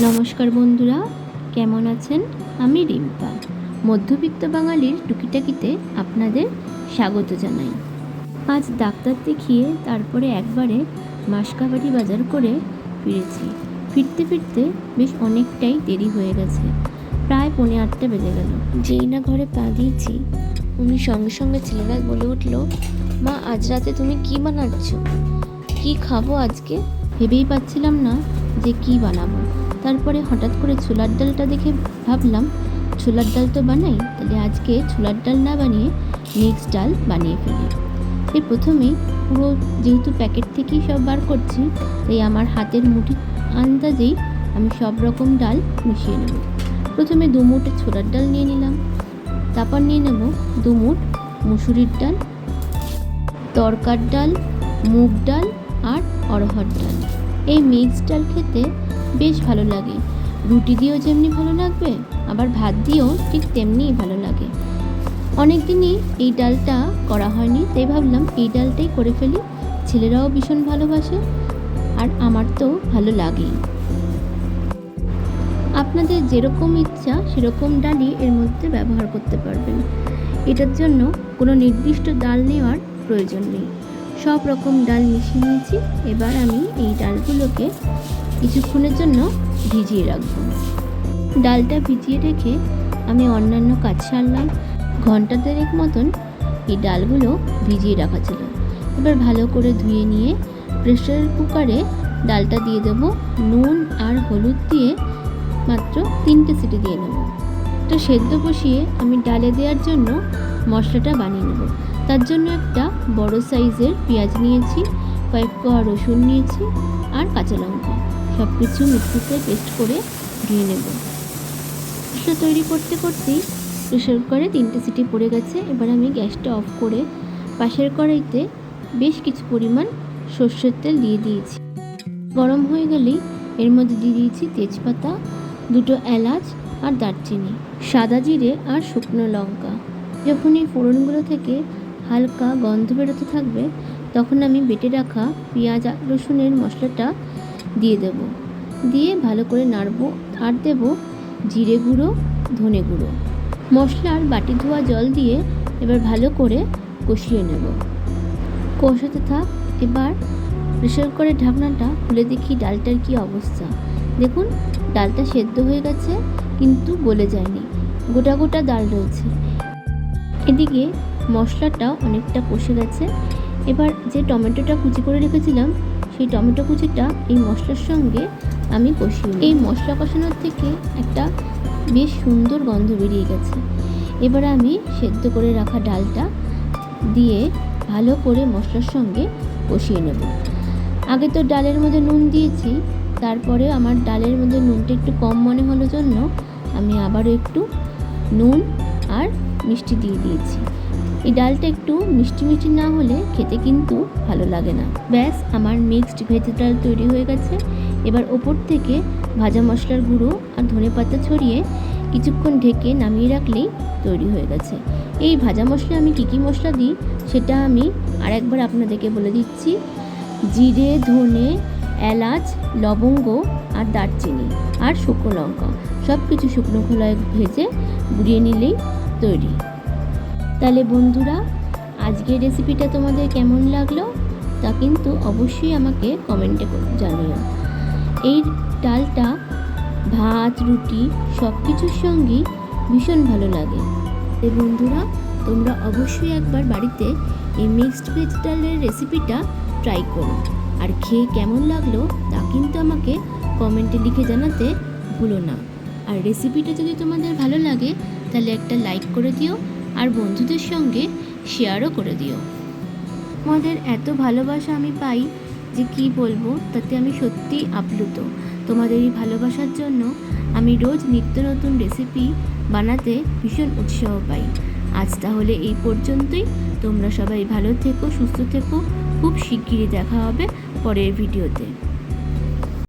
নমস্কার বন্ধুরা, কেমন আছেন? আমি রিম্পা। মধ্যবিত্ত বাঙালির টুকিটাকিতে আপনাদের স্বাগত জানাই। আজ ডাক্তার দেখিয়ে তারপরে একবারে মাসকাবাড়ি বাজার করে ফিরেছি। ফিরতে ফিরতে বেশ অনেকটাই দেরি হয়ে গেছে। প্রায় পৌনে আটটা বেজে গেল। যেই না ঘরে পা দিয়েছি, উনি সঙ্গে সঙ্গে ছেলেরা বলে উঠল, মা, আজ রাতে তুমি কি বানাচ্ছ? কি খাব আজকে? ভেবেই পাচ্ছিলাম না যে কি বানাবো। তারপরে হঠাৎ করে ছোলার ডালটা দেখে ভাবলাম, ছোলার ডাল তো বানাই, তাহলে আজকে ছোলার ডাল না বানিয়ে মিক্স ডাল বানিয়ে ফেলি। এর প্রথমেই পুরো যেহেতু প্যাকেট থেকেই সব বার করছি, তাই আমার হাতের মুঠি আন্দাজেই আমি সব রকম ডাল মিশিয়ে নেব। প্রথমে দু মুঠ ছোলার ডাল নিয়ে নিলাম, তারপর নিয়ে নেব দু মুঠ মুসুরির ডাল, তরকার ডাল, মুগ ডাল আর অরহর ডাল। এই মিক্স ডাল খেতে বেশ ভালো লাগে। রুটি দিয়েও যেমনি ভালো লাগবে, আবার ভাত দিয়েও ঠিক তেমনিই ভালো লাগে। অনেক দিনই এই ডালটা করা হয়নি, তাই ভাবলাম এই ডালটাই করে ফেলি। ছেলেরাও ভীষণ ভালোবাসে, আর আমার তো ভালো লাগেই। আপনাদের যেরকম ইচ্ছা, সেরকম ডালই এর মধ্যে ব্যবহার করতে পারবেন। এটার জন্য কোনো নির্দিষ্ট ডাল নেওয়ার প্রয়োজন নেই। সব রকম ডাল মিশিয়ে নিয়েছি, এবার আমি এই ডালগুলোকে কিছুক্ষণের জন্য ভিজিয়ে রাখব। ডালটা ভিজিয়ে রেখে আমি অন্যান্য কাজ সারলাম। ঘণ্টা দেড়েক মতন এই ডালগুলো ভিজিয়ে রাখা ছিল। এবার ভালো করে ধুয়ে নিয়ে প্রেসার কুকারে ডালটা দিয়ে দেবো। নুন আর হলুদ দিয়ে মাত্র তিনটে সিটি দিয়ে নেব। তো সেদ্ধ বসিয়ে আমি ডালে দেওয়ার জন্য মশলাটা বানিয়ে নেব। তার জন্য একটা বড় সাইজের পেঁয়াজ নিয়েছি, কয়েক কোয়া রসুন নিয়েছি আর কাঁচা লঙ্কা। সব কিছু মিক্সিতে পেস্ট করে ধুয়ে নেব। মশলা তৈরি করতে করতেই প্রেশার কুকারে তিনটে সিটি পড়ে গেছে। এবার আমি গ্যাসটা অফ করে পাশের কড়াইতে বেশ কিছু পরিমাণ সর্ষের তেল দিয়ে দিয়েছি। গরম হয়ে গেলেই এর মধ্যে দিয়ে দিয়েছি তেজপাতা, দুটো এলাচ আর দারচিনি, সাদা জিরে আর শুকনো লঙ্কা। যখন এই ফোড়নগুলো থেকে হালকা গন্ধ বেরোতে থাকবে, তখন আমি বেটে রাখা পেঁয়াজ রসুনের মশলাটা দিয়ে দেব। দিয়ে ভালো করে নাড়বো আর দেব জিরে গুঁড়ো, ধনে গুঁড়ো। মশলার বাটি ধোয়া জল দিয়ে এবার ভালো করে কষিয়ে নেব। কষাতে থাক, এবার প্রেশার করে ঢাকনাটা খুলে দেখি ডালটার কি অবস্থা। দেখুন, ডালটা সেদ্ধ হয়ে গেছে, কিন্তু গলে যায়নি। গোটা গোটা ডাল রয়েছে। এদিকে মশলাটা অনেকটা কষে গেছে। এবার যে টমেটোটা কুচি করে রেখেছিলাম সেই টমেটো কুচিটা এই মশলার সঙ্গে আমি কষিয়ে এই মশলা কষানোর থেকে একটা বেশ সুন্দর গন্ধ বেরিয়ে গেছে। এবার আমি সেদ্ধ করে রাখা ডালটা দিয়ে ভালো করে মশলার সঙ্গে কষিয়ে নেব। আগে তো ডালের মধ্যে নুন দিয়েছি, তারপরে আমার ডালের মধ্যে নুনটা একটু কম মনে হলো জন্য আমি আবারও একটু নুন আর মিষ্টি দিয়ে দিয়েছি। এই ডালটা একটু মিষ্টি মিষ্টি না হলে খেতে কিন্তু ভালো লাগে না। ব্যাস, আমার মিক্সড ভেজ ডাল তৈরি হয়ে গেছে। এবার ওপর থেকে ভাজা মশলার গুঁড়ো আর ধনে পাতা ছড়িয়ে কিছুক্ষণ ঢেকে নামিয়ে রাখলেই তৈরি হয়ে গেছে। এই ভাজা মশলা আমি কী কী মশলা দিই সেটা আমি আরেকবার আপনাদেরকে বলে দিচ্ছি। জিরে, ধনে, এলাচ, লবঙ্গ আর দারচিনি আর শুকনো লঙ্কা। সব কিছু শুকনো খোলায় ভেজে গুঁড়িয়ে নিলেই তৈরি। তাহলে বন্ধুরা, আজকের রেসিপিটা তোমাদের কেমন লাগল তা কিন্তু অবশ্যই আমাকে কমেন্টে জানিও। এই ডালটা, ভাত, রুটি সব কিছুর সঙ্গেই ভীষণ ভালো লাগে। তো বন্ধুরা, তোমরা অবশ্যই একবার বাড়িতে এই মিক্সড ভেজ ডালের রেসিপিটা ট্রাই করো। আর খেয়ে কেমন লাগল তা কিন্তু আমাকে কমেন্টে লিখে জানাতে ভুলো না। আর রেসিপিটা যদি তোমাদের ভালো লাগে, তাহলে একটা লাইক করে দিও। আর বন্ধুদের সঙ্গে শেয়ারও করে দিও। তোমাদের এত ভালোবাসা আমি পাই যে কি বলব? তাতে আমি সত্যিই আপ্লুত। তোমাদের এই ভালোবাসার জন্য আমি রোজ নিত্য নতুন রেসিপি বানাতে ভীষণ উৎসাহ পাই। আজ তাহলে এই পর্যন্তই। তোমরা সবাই ভালো থেকো, সুস্থ থেকো। খুব শিগগিরই দেখা হবে পরের ভিডিওতে